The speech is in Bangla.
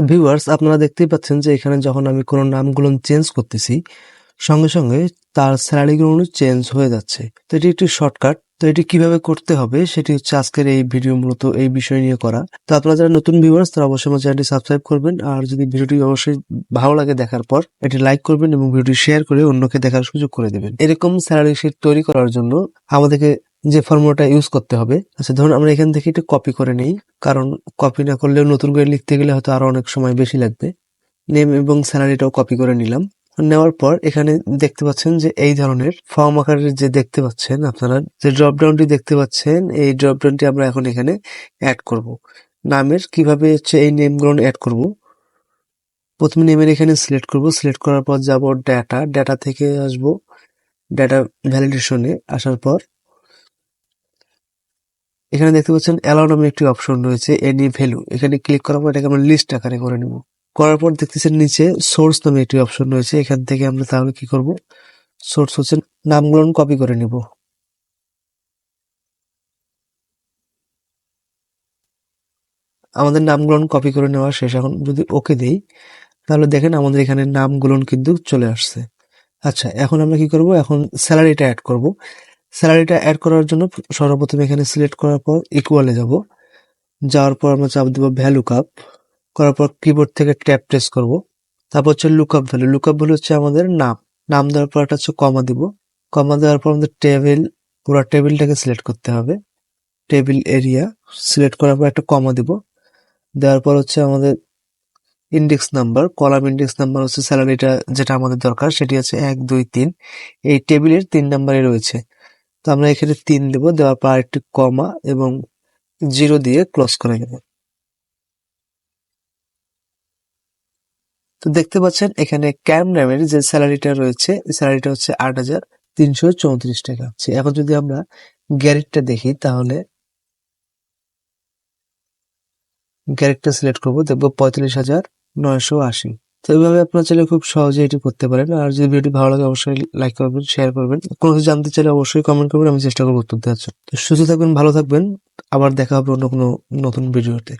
তো ভিউয়ার্স আপনারা দেখতেই পাচ্ছেন যে এখানে যখন আমি কোনো নামগুলো চেঞ্জ করতেছি, সঙ্গে সঙ্গে তার স্যালারিগুলো চেঞ্জ হয়ে যাচ্ছে। তো এটি একটি শর্টকাট তো এটি কীভাবে করতে হবে সেটি হচ্ছে আজকের এই ভিডিও মূলত এই বিষয় নিয়ে করা। তো আপনারা যারা নতুন ভিউয়ার্স তারা অবশ্যই আমার চ্যানেলটি সাবস্ক্রাইব করবেন। আর যদি ভিডিওটি অবশ্যই ভালো লাগে দেখার পর, এটি লাইক করবেন এবং ভিডিওটি শেয়ার করে অন্যকে দেখার সুযোগ করে দেবেন। এরকম স্যালারি শিট তৈরি করার জন্য আমাদেরকে যে ফর্মুলাটা ইউজ করতে হবে। আচ্ছা ধরুন আমরা এখান থেকে একটু কপি করে নেই, কারণ কপি না করলেও নতুন করে লিখতে গেলে হয়তো আরও অনেক সময় বেশি লাগবে। নেম এবং স্যালারিটাও কপি করে নিলাম। নেওয়ার পর এখানে দেখতে পাচ্ছেন যে এই ধরনের ফর্ম আকারের যে দেখতে পাচ্ছেন আপনারা, যে ড্রপ ডাউনটি দেখতে পাচ্ছেন, এই ড্রপ ডাউনটি আমরা এখন এখানে অ্যাড করব। নামের কীভাবে হচ্ছে এই নেমগুলো অ্যাড করব? প্রথমে নেমের এখানে সিলেক্ট করব। সিলেক্ট করার পর যাব ডাটা ডাটা থেকে আসব ডাটা ভ্যালিডেশনে আসার পর এখানে দেখতে পাচ্ছেন অ্যালাউ নামে একটি অপশন রয়েছে এনি ভ্যালু এখানে ক্লিক করার পর এটাকে আমরা লিস্ট আকারে করে নেব। করার পর দেখতেছেন নিচে সোর্স নামে একটি অপশন রয়েছে, এখান থেকে আমরা তাহলে কি করব? সোর্স হচ্ছে নামগুলো কপি করে নিব। আমাদের নামগুলো কপি করে নেওয়া শেষ। এখন যদি ওকে দেই, তাহলে দেখেন আমাদের এখানে নামগুলো কিন্তু চলে আসছে। আচ্ছা এখন আমরা কি করব? এখন স্যালারিটা অ্যাড করব। স্যালারিটা অ্যাড করার জন্য সর্বপ্রথম এখানে সিলেক্ট করার পর ইকুয়ালে যাব। যাওয়ার পর আমরা চাপ দেবো ভ্যালু কাপ করার পর কিবোর্ড থেকে ট্যাপ প্রেস করব। তারপর হচ্ছে লুকআপ ভ্যালু লুকআপ ভ্যালু হচ্ছে আমাদের নাম। নাম দেওয়ার পর একটা হচ্ছে কমা দিব। কমা দেওয়ার পর আমাদের টেবিল পুরো টেবিলটাকে সিলেক্ট করতে হবে। টেবিল এরিয়া সিলেক্ট করার পর একটা কমা দিব। দেওয়ার পর হচ্ছে আমাদের index number column index number হচ্ছে স্যালারিটা যেটা আমাদের দরকার, সেটি হচ্ছে এক, দুই, তিন। এই টেবিলের তিন নাম্বারে রয়েছে। তো আমরা এখানে তিন দেব, দেওয়ার পর আরেকটি কমা এবং জিরো দিয়ে ক্লোজ করে নেব। তো দেখতে পাচ্ছেন এখানে ক্যাম নামের যে স্যালারিটা রয়েছে স্যালারিটা হচ্ছে আট হাজার তিনশো চৌত্রিশ টাকা। এখন যদি আমরা গ্যারেটটা দেখি তাহলে গ্যারেটটা সিলেক্ট করব, দেখব পঁয়তাল্লিশ হাজার নয়শো আশি। তো এইভাবে আপনার চাইলে খুব সহজে এটি করতে পারেন। আর যদি ভিডিওটি ভালো লাগে, অবশ্যই লাইক করবেন শেয়ার করবেন। কোনো কিছু জানতে চাইলে অবশ্যই কমেন্ট করবেন, আমি চেষ্টা করব উত্তর দেওয়ার জন্য। তো সুস্থ থাকবেন, ভালো থাকবেন। আবার দেখা হবে অন্য কোনো নতুন ভিডিওতে।